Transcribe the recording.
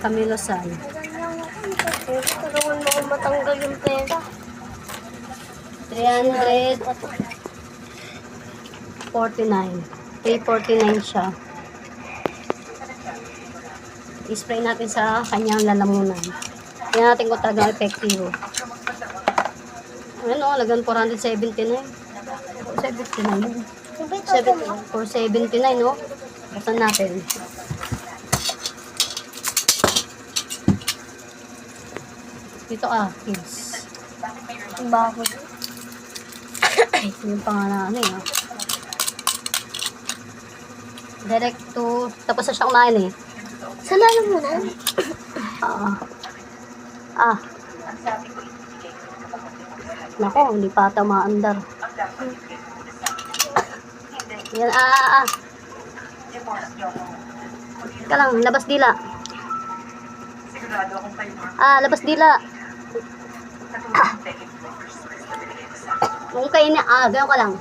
Camilo San. Tulungan mo akong matanggal yung pera. 349. 349 siya. I-spray natin sa kanyang lalamunan. Tingnan natin kung talagang epektibo. Ano, lagan 479. 479. Sabi ito mo. 7, 479, no? Buksan natin. Dito ah, kids. Baho. Yung pangalan, ano yun, ah. Direct to, tapos na siya kumain eh. Sa lalo mo na. Ah. Ah. Nako, hindi pa ata maandar. Yan, ah, ah, ah. Teka lang, labas dila. Ah, labas dila. Kayo na, ah, gano'n ka lang.